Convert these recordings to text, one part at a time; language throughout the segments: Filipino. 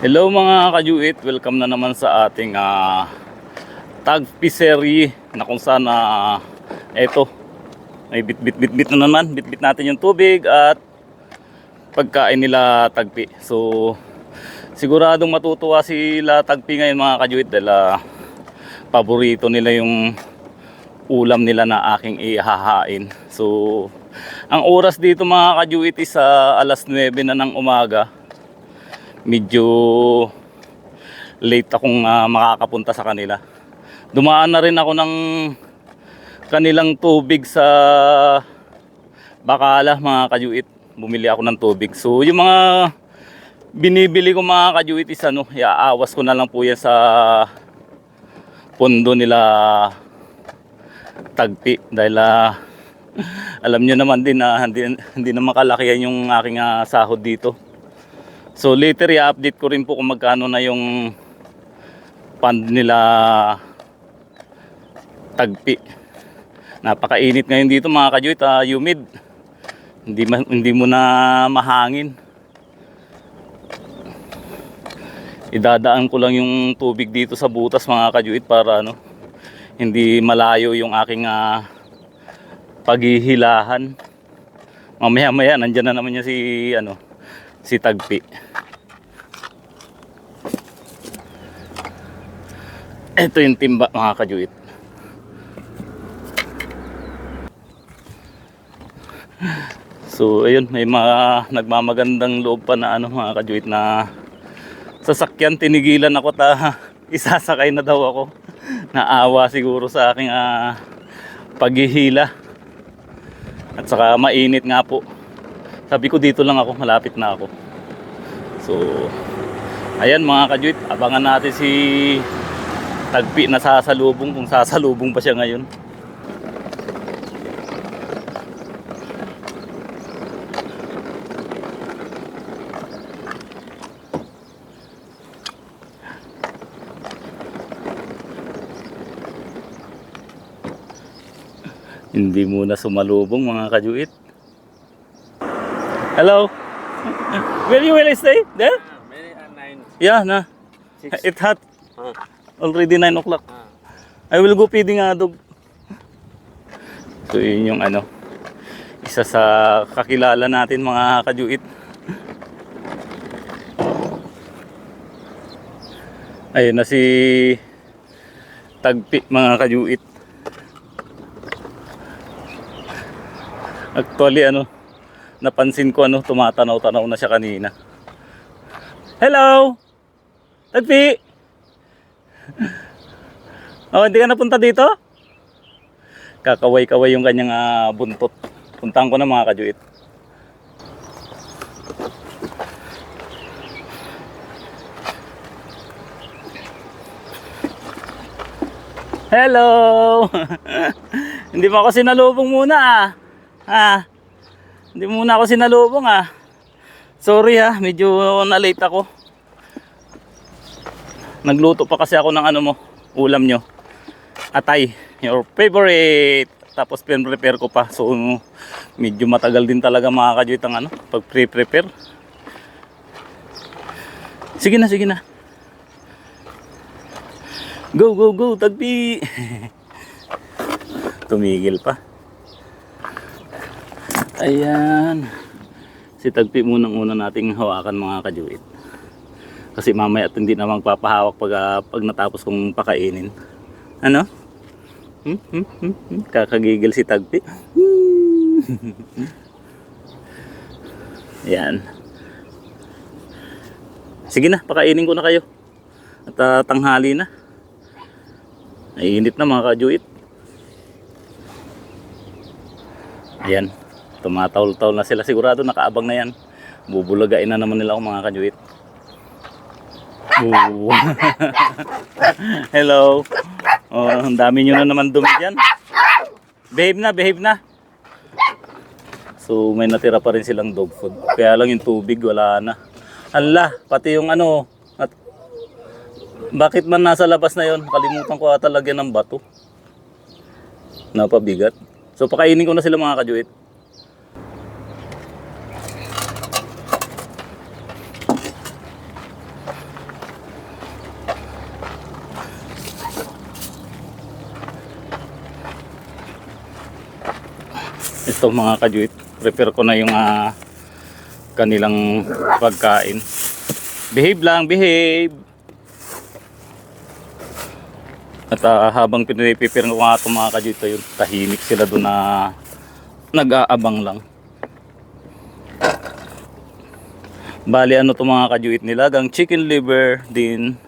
Hello mga kajuit, welcome na naman sa ating ah, tag fishery na kung saan ah, eto may bit bit bit bit na naman, bit bit natin yung tubig at pagkain nila tagpi. So siguradong matutuwa sila tagpi ngayon mga kajuit dahil ah, paborito nila yung ulam nila na aking ihahain. So ang oras dito mga kajuit is ah, alas 9 na ng umaga medyo late akong ah, makakapunta sa kanila. Dumaan na rin ako ng kanilang tubig sa Bakala mga kajuit. Bumili ako ng tubig. So yung mga binibili ko mga kajuit is ano, iaawas ko na lang po yan sa pondo nila tagpi dahil ah, alam nyo naman din na hindi, hindi na makalakihan yung aking ah, sahod dito. So later i-update ko rin po kung magkano na yung fund nila tagpi. Napakainit ngayon dito mga kajuit, ah, humid. Hindi, ma- hindi mo na mahangin. Idadaan ko lang yung tubig dito sa butas mga kajuit para ano, hindi malayo yung aking ah, paghihilahan. Mamaya maya nandyan na naman niya si ano, si Tagpi. Ito yung timba mga kajuit. So ayun, may mga nagmamagandang loob pa na ano mga kajuit na sasakyan tinigilan ako ta isasakay na daw ako. Naawa siguro sa aking ah, paghihila. At saka mainit nga po. Sabi ko dito lang ako, malapit na ako. So, ayan mga kajuit, abangan natin si Tagpi na sasalubong kung sasalubong pa siya ngayon. Hindi muna sumalubong mga kajuit. Hello. Where you will stay? There? Yeah, na. It hot. Already 9 o'clock. I will go feeding nga dog. So yun yung ano. Isa sa kakilala natin mga kajuit. Ayun na si Tagpi mga kajuit. Actually ano, napansin ko ano, tumatanaw-tanaw na siya kanina. Hello! Tagpi! Oh, hindi ka napunta dito? Kakaway-kaway yung kanyang ah, buntot. Puntahan ko na mga kajuit. Hello! hindi mo ako sinalubong muna ah. Ah. Hindi muna ako sinalubong ah. Sorry ha, medyo na-late ako. Nagluto pa kasi ako ng ano mo, ulam nyo. Atay, your favorite. Tapos pin-prepare ko pa. So, medyo matagal din talaga mga kajuit ang ano, pag pre-prepare. Sige na, sige na. Go, go, go, tagpi. Tumigil pa. Ayan. Si tagpi munang una nating hawakan mga kajuit. Kasi mamaya at hindi na magpapahawak pag, ah, pag natapos kong pakainin. Ano? Hmm? Hmm? Hmm? Hmm? Kakagigil si Tagpi. Yan. Sige na, pakainin ko na kayo. At ah, tanghali na. Ay, na mga kajuit. Ayan. Tumatawl-tawl na sila. Sigurado nakaabang na yan. Bubulagain na naman nila ako mga kajuit. Hello. Oh, ang dami nyo na naman dumi dyan. Behave na, behave na. So, may natira pa rin silang dog food. Kaya lang yung tubig, wala na. Hala, pati yung ano, at, bakit man nasa labas na yon? Kalimutan ko ata lagyan ng bato. Napabigat. So, pakainin ko na sila mga kajuit. Ito mga kajuit, prepare ko na yung ah, kanilang pagkain. Behave lang, behave! At ah, habang pinipipir ko nga itong mga kajuit yun, tahimik sila doon na nag-aabang lang. Bali ano to mga kajuit nilagang chicken liver din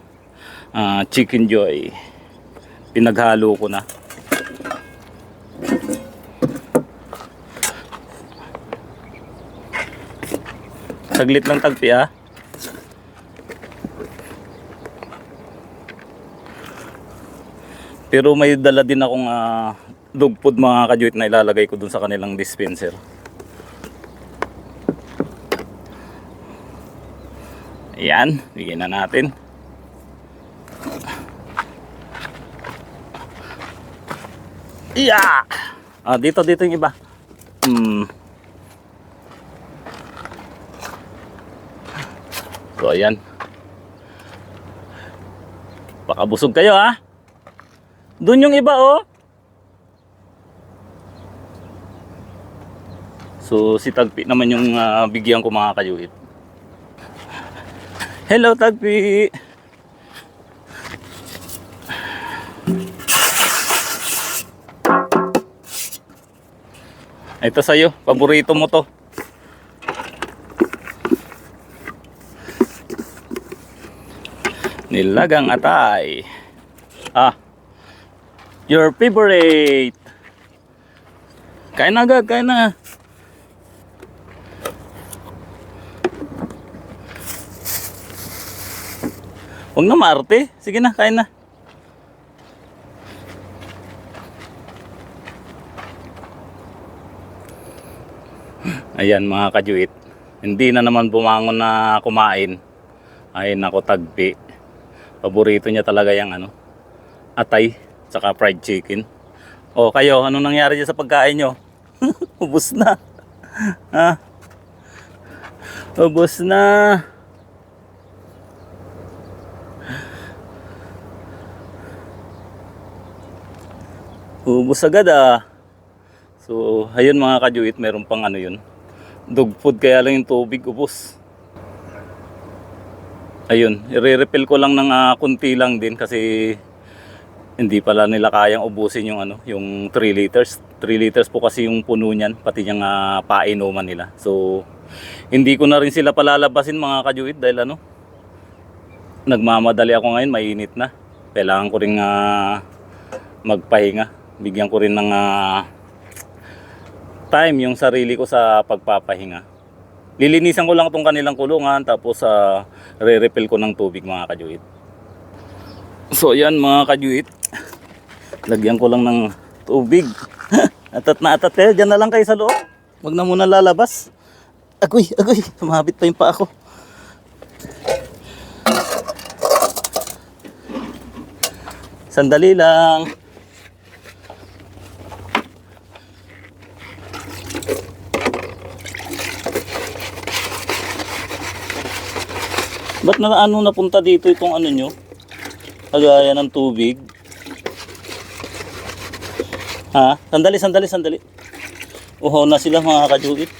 ah, chicken joy. Pinaghalo ko na. Saglit lang tagpi ah. Pero may dala din akong ah, dog food mga kajuit na ilalagay ko dun sa kanilang dispenser. Ayan, bigyan na natin. Yeah! Ah, dito, dito yung iba. Hmm. So, ayan. Baka busog kayo, ha? Doon yung iba, oh. So, si Tagpi naman yung ah, bigyan ko mga kayuhit. Hello, Tagpi! Ito sa'yo, paborito mo to. Nilagang atay. Ah, your favorite. Kain na agad, kain na. Huwag na maarte. Sige na, kain na. Ayan mga kajuit. Hindi na naman bumangon na kumain. Ay nako tagpi. Paborito niya talaga yung ano, atay, tsaka fried chicken. O kayo, anong nangyari dyan sa pagkain nyo? Ubus na. Ha? Ubus na. Ubus agad ah. So, ayun mga kajuit, meron pang ano yun. Dog food kaya lang yung tubig ubos. Ayun, i-refill ko lang ng ah, kunti lang din kasi hindi pala nila kayang ubusin yung ano, yung 3 liters. 3 liters po kasi yung puno niyan, pati yung uh, painuman nila. So, hindi ko na rin sila palalabasin mga kajuit dahil ano, nagmamadali ako ngayon, mainit na. Kailangan ko rin ah, magpahinga. Bigyan ko rin ng ah, time yung sarili ko sa pagpapahinga. Lilinisan ko lang itong kanilang kulungan tapos sa re-refill ko ng tubig mga kajuit. So yan mga kajuit. Lagyan ko lang ng tubig. atat na atat kayo. Diyan na lang kayo sa loob. Huwag na muna lalabas. Agoy, agoy. Sumabit pa yung pa ako. Sandali lang. Ba't na ano napunta dito itong ano nyo? Kagaya ng tubig. Ha? Sandali, sandali, sandali. Uhaw na sila mga kajuit.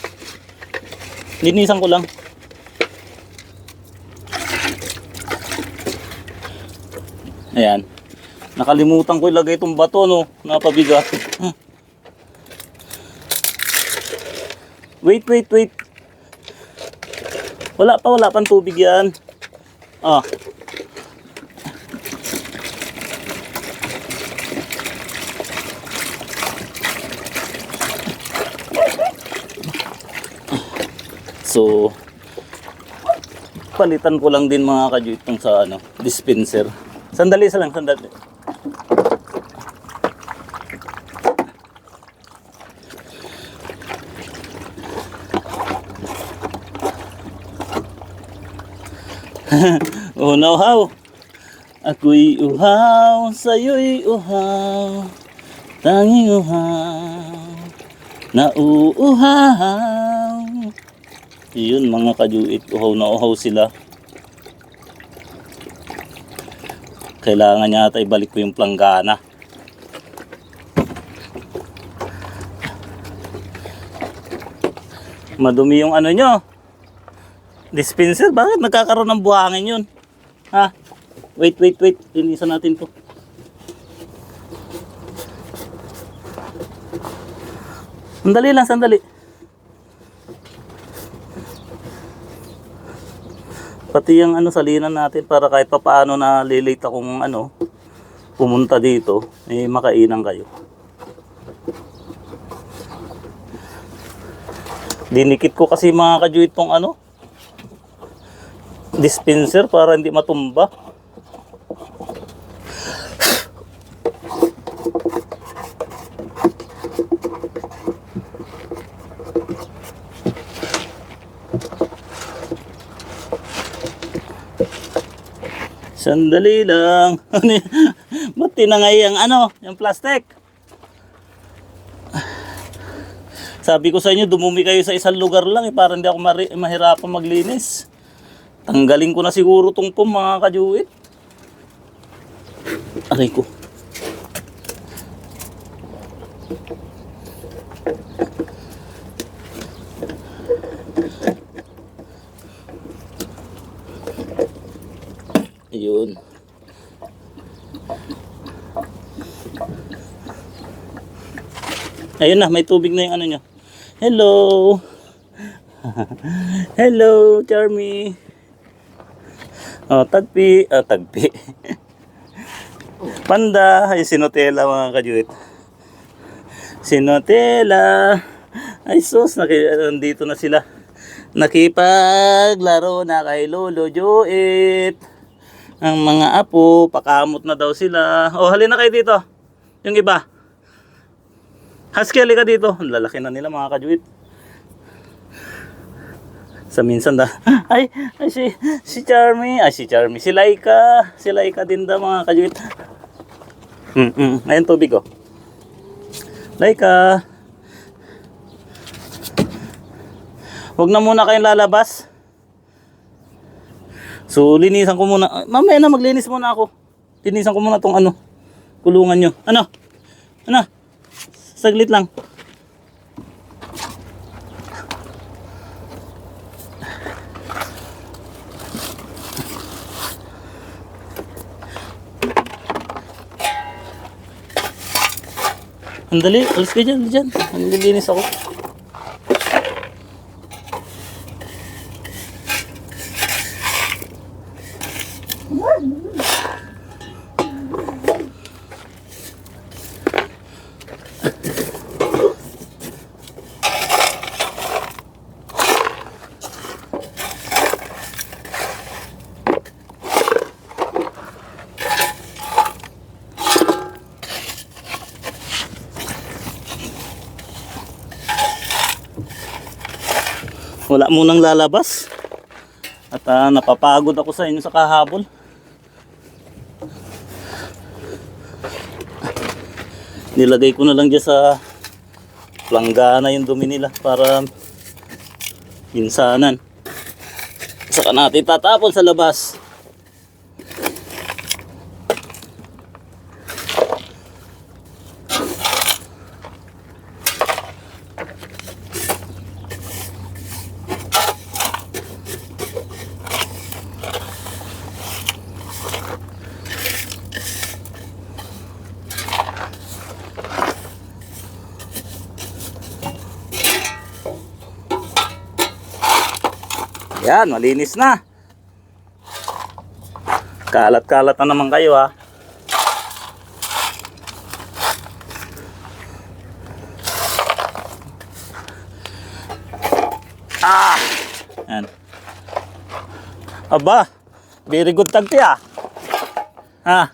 Linisan ko lang. Ayan. Nakalimutan ko ilagay itong bato, no? Napabigat. wait, wait, wait. Wala pa, wala pang tubig yan. Ah. So, palitan ko lang din mga kajo itong sa ano, dispenser. Sandali sa lang, sandali. Unaw-haw. Ako'y uhaw, sa'yo'y uhaw. Tanging uhaw, nauuhaw. Yun mga kajuit, uhaw na uhaw sila. Kailangan niya ata ibalik ko yung planggana. Madumi yung ano nyo. Dispenser, bakit nagkakaroon ng buhangin yun? Ha? Wait, wait, wait. Linisan natin to. Sandali lang, sandali. Pati yung ano salinan natin para kahit pa paano na lilate akong ano pumunta dito, eh makainan kayo. Dinikit ko kasi mga kajuit tong ano dispenser para hindi matumba. Sandali lang. Ano yan? Ba't tinangay ang ano, yung plastic? Sabi ko sa inyo, dumumi kayo sa isang lugar lang eh, para hindi ako mahirapan maglinis. Tanggalin ko na siguro tong pum mga kajuit. Aray ko. Ayun. Ayun na, may tubig na yung ano nyo. Hello! Hello, Charmy! Oh, tagpi. Oh, tagpi. Panda. Ay, sinotela mga kajuit. Sinotela. Ay, sus. Nandito na sila. Nakipaglaro na kay Lolo Joet. Ang mga apo, pakamot na daw sila. Oh, halina kayo dito. Yung iba. Husky, halika dito. Ang lalaki na nila mga kajuit. Sa minsan da. Ay, ay si, si Charmy. Ay, si Charmy. Si Laika. Si Laika din da mga kajuit. Mm -mm. Ayan tubig oh. Laika. Huwag na muna kayong lalabas. So, linisan ko muna. Ay, Mamaya na, maglinis muna ako. Linisan ko muna tong ano, kulungan nyo. Ano? Ano? Saglit lang. Andali, alis ka dyan, dyan. Nililinis ako. Wala munang lalabas. At ah, napapagod ako sa inyo sa kahabol. Nilagay ko na lang dyan sa planggana yung dumi nila para minsanan. Saka natin tatapon sa labas. Yan, malinis na. Kalat-kalat na naman kayo ha. Ah! Yan. Aba, very good tagpi ah. Ha?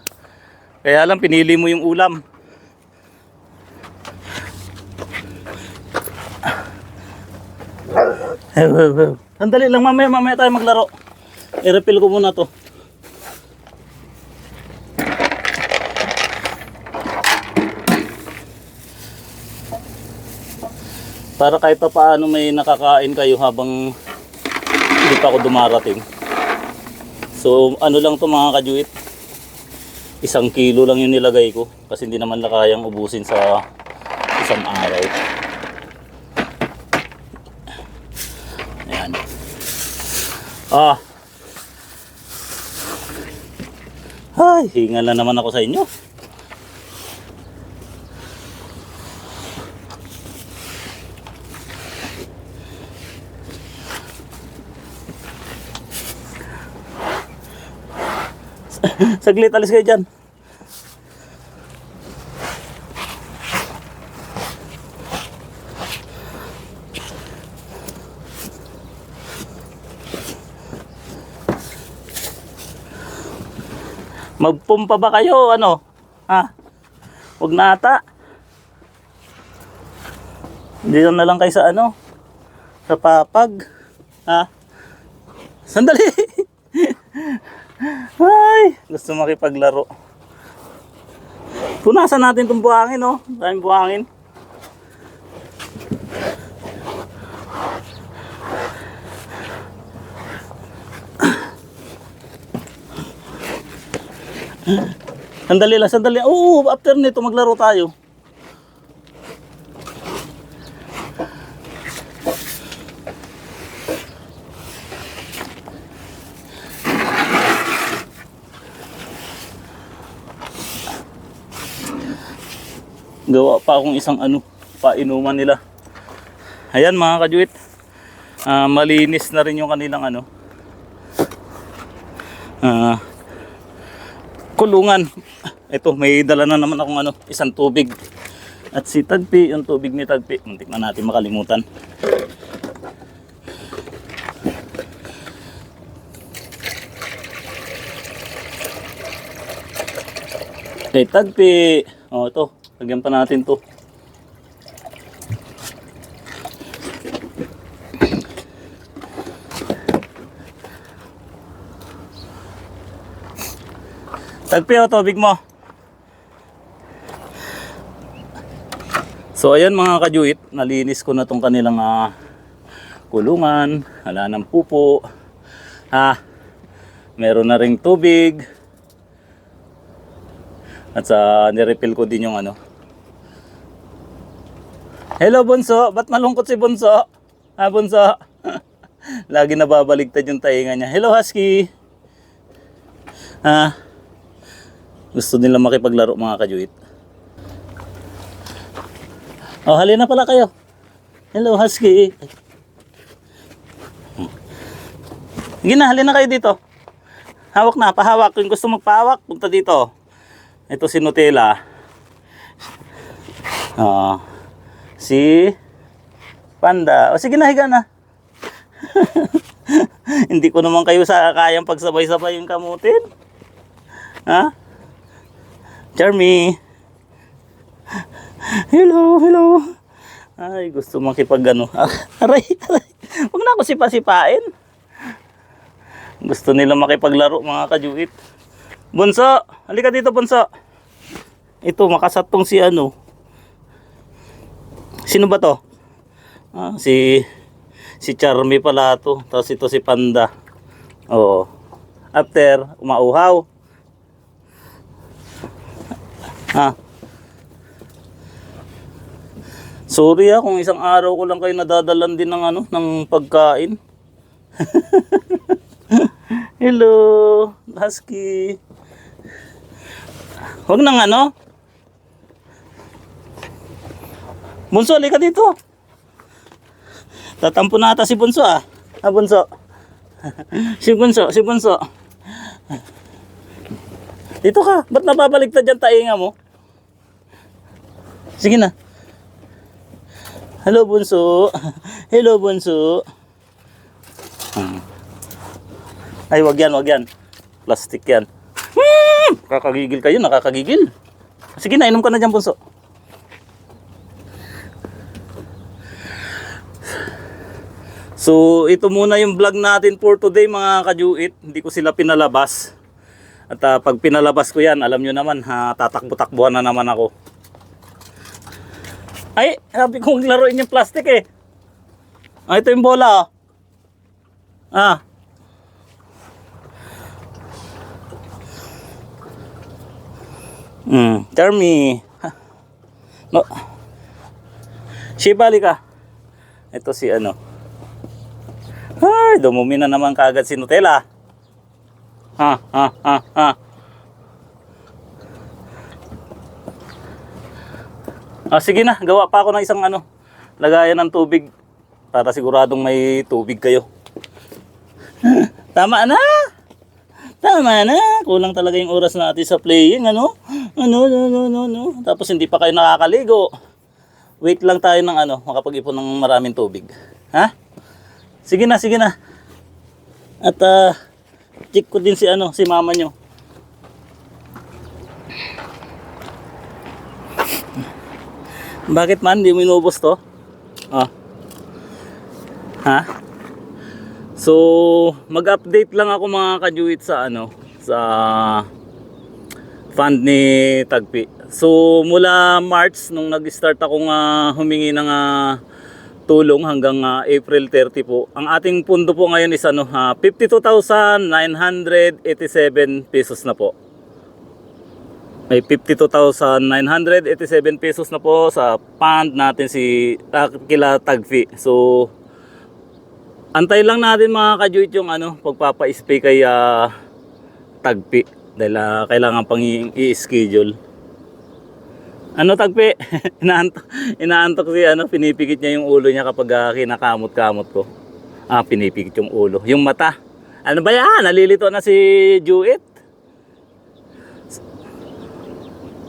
Kaya lang pinili mo yung ulam. Ew, ew, ew. Sandali lang, mamaya, mamaya tayo maglaro. I-refill ko muna to. Para kahit pa paano may nakakain kayo habang hindi pa ako dumarating. So, ano lang to mga kajuit. Isang kilo lang yung nilagay ko. Kasi hindi naman na kayang ubusin sa isang araw. Ah. Ay, hingal na naman ako sa inyo. Saglit, alis kayo dyan. Magpumpa ba kayo? Ano? Ha? Huwag na ata. Dito na lang kayo sa ano? Sa papag. Ha? Sandali! Ay! Gusto makipaglaro. Punasan natin itong buhangin, oh. Daming buhangin. Sandali lang, sandali. Oo, after nito maglaro tayo. Gawa pa akong isang ano, painuman nila. Ayan mga kajuit. Ah, malinis na rin yung kanilang ano. Ah, kulungan. Ito, may dala na naman akong ano, isang tubig. At si Tagpi, yung tubig ni Tagpi, muntik na natin makalimutan. Kay Tagpi, oh ito, lagyan pa natin to. Tagpi, oh, tubig mo. So ayan mga kajuit, nalinis ko na tong kanilang ah, kulungan, wala ng pupo. Ha, meron na ring tubig. At sa nirefill ko din yung ano. Hello Bunso, ba't malungkot si Bunso? Ha Bunso? Lagi nababaligtad yung tainga niya. Hello Husky. Ha, gusto nila makipaglaro mga kajuit. Oh, halina pala kayo. Hello, Husky. Sige na, halina kayo dito. Hawak na, pahawak. Kung gusto magpahawak, punta dito. Ito si Nutella. Oh, si Panda. O sige na, higa na. Hindi ko naman kayo sa kayang pagsabay-sabay yung kamutin. Ha? Charmy. Hello, hello. Ay, gusto makipag ano. Ah, aray, aray. Huwag na ako sipa-sipain. Gusto nila makipaglaro mga kajuit. Bunso, halika dito bunso. Ito, makasatong si ano. Sino ba to? Ah, si si Charmy pala to. Tapos ito si Panda. Oo. After, umauhaw. Ha? Sorry ah, kung isang araw ko lang kayo nadadalan din ng ano, ng pagkain. Hello, Husky. Huwag nang ano. Bunso, halika dito. Tatampo na ata si Bunso ah. Ah, Bunso. si Bunso, si Bunso. Dito ka. Ba't nababaligtad dyan tainga mo? Sige na. Hello, Bunso. Hello, Bunso. Hmm. Ay, wag yan, wag yan. Plastic yan. Hmm! Kakagigil kayo, nakakagigil. Sige na, inom ka na dyan, Bunso. So, ito muna yung vlog natin for today mga kajuit. Hindi ko sila pinalabas. At ah, pag pinalabas ko yan, alam nyo naman, ha, tatakbo-takbuhan na naman ako. Ay, sabi kong laruin yung plastic eh. Ah, ito yung bola oh. Ah. Hmm. Ha. No. Shibali ka. Ito si ano. Ay, dumumi na naman kagad si Nutella. Ha, ha, ha, ha. Ah, sige na, gawa pa ako ng isang ano, lagayan ng tubig para siguradong may tubig kayo. Tama na! Tama na! Kulang talaga yung oras natin sa playing, ano? Ano, ano, ano, ano, ano. Tapos hindi pa kayo nakakaligo. Wait lang tayo ng ano, makapag-ipon ng maraming tubig. Ha? Sige na, sige na. At ah, check ko din si ano, si mama nyo. Bakit man, di mo inubos to? Ah. Ha? So, mag-update lang ako mga kajuit sa ano, sa fund ni Tagpi. So, mula March, nung nag-start akong ah, humingi ng ah, tulong hanggang ah, April 30 po, ang ating pundo po ngayon is ano, ah, 52,987 pesos na po. May 52,987 pesos na po sa fund natin si ah, kila Tagfi. So, antay lang natin mga kajuit yung ano, pagpapa-spay kay ah, Tagpi. Dahil ah, kailangan pang i-schedule. Ano Tagpi? inaantok, inaantok si ano, pinipikit niya yung ulo niya kapag ah, kinakamot-kamot ko. Ah, pinipikit yung ulo. Yung mata. Ano ba yan? Nalilito na si Jewett.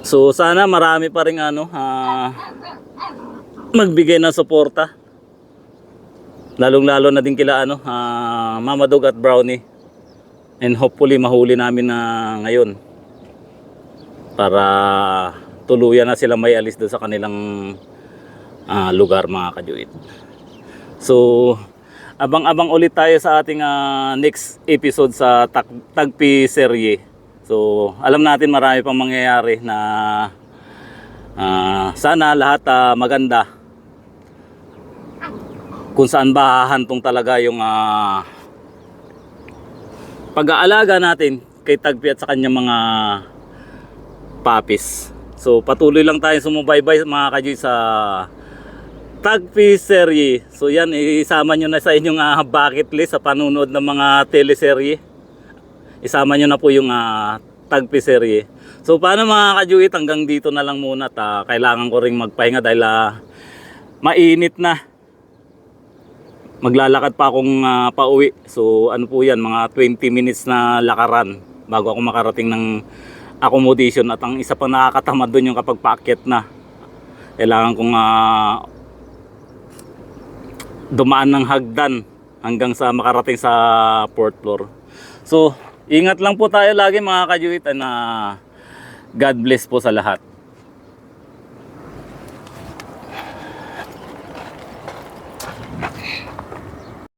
So sana marami pa rin ano ah, magbigay ng suporta. Lalong-lalo na din kila ano ah, Mama Dog at Brownie. And hopefully mahuli namin na ngayon para tuluyan na sila may alis doon sa kanilang ah, lugar mga kajuit. So abang-abang ulit tayo sa ating ah, next episode sa Tag- Tagpi serye. So, alam natin marami pang mangyayari na ah, sana lahat ah, maganda. Kung saan ba hahantong talaga yung ah, pag-aalaga natin kay Tagpi at sa kanyang mga papis. So, patuloy lang tayo sumubaybay mga kajoy sa Tagpi serye. So, yan, isama nyo na sa inyong ah, bucket list sa panunood ng mga teleserye isama nyo na po yung uh, tagpi serye. So paano mga kajuit hanggang dito na lang muna at ah, kailangan ko ring magpahinga dahil ah, mainit na. Maglalakad pa akong ah, pauwi. So ano po yan mga 20 minutes na lakaran bago ako makarating ng accommodation at ang isa pa nakakatamad doon yung kapag paakyat na. Kailangan kong ah, dumaan ng hagdan hanggang sa makarating sa fourth floor. So, ingat lang po tayo lagi mga kajuit na God bless po sa lahat.